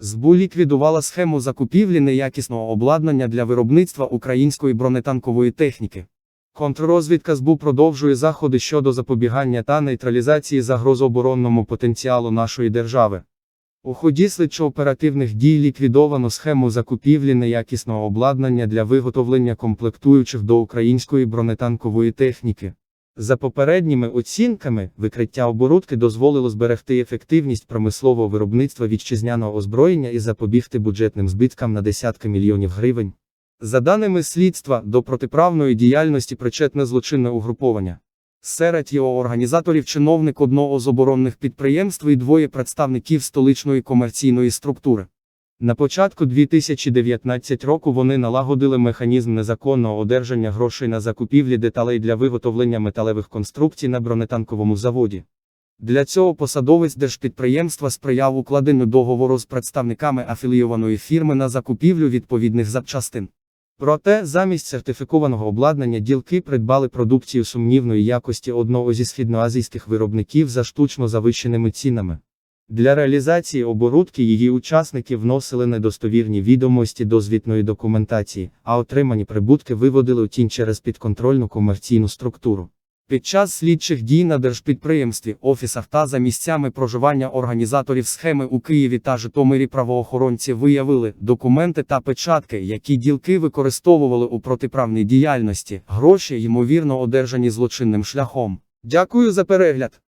СБУ ліквідувала схему закупівлі неякісного обладнання для виробництва української бронетанкової техніки. Контррозвідка СБУ продовжує заходи щодо запобігання та нейтралізації загроз оборонному потенціалу нашої держави. У ході слідчо-оперативних дій ліквідовано схему закупівлі неякісного обладнання для виготовлення комплектуючих до української бронетанкової техніки. За попередніми оцінками, викриття оборудки дозволило зберегти ефективність промислового виробництва вітчизняного озброєння і запобігти бюджетним збиткам на десятки мільйонів гривень. За даними слідства, до протиправної діяльності причетне злочинне угруповання. Серед його організаторів чиновник одного з оборонних підприємств і двоє представників столичної комерційної структури. На початку 2019 року вони налагодили механізм незаконного одержання грошей на закупівлі деталей для виготовлення металевих конструкцій на бронетанковому заводі. Для цього посадовець держпідприємства сприяв укладенню договору з представниками афілійованої фірми на закупівлю відповідних запчастин. Проте, замість сертифікованого обладнання ділки придбали продукцію сумнівної якості одного зі східноазійських виробників за штучно завищеними цінами. Для реалізації оборудки її учасники вносили недостовірні відомості до звітної документації, а отримані прибутки виводили у тінь через підконтрольну комерційну структуру. Під час слідчих дій на держпідприємстві, офісах та за місцями проживання організаторів схеми у Києві та Житомирі правоохоронці виявили документи та печатки, які ділки використовували у протиправній діяльності, гроші ймовірно одержані злочинним шляхом. Дякую за перегляд.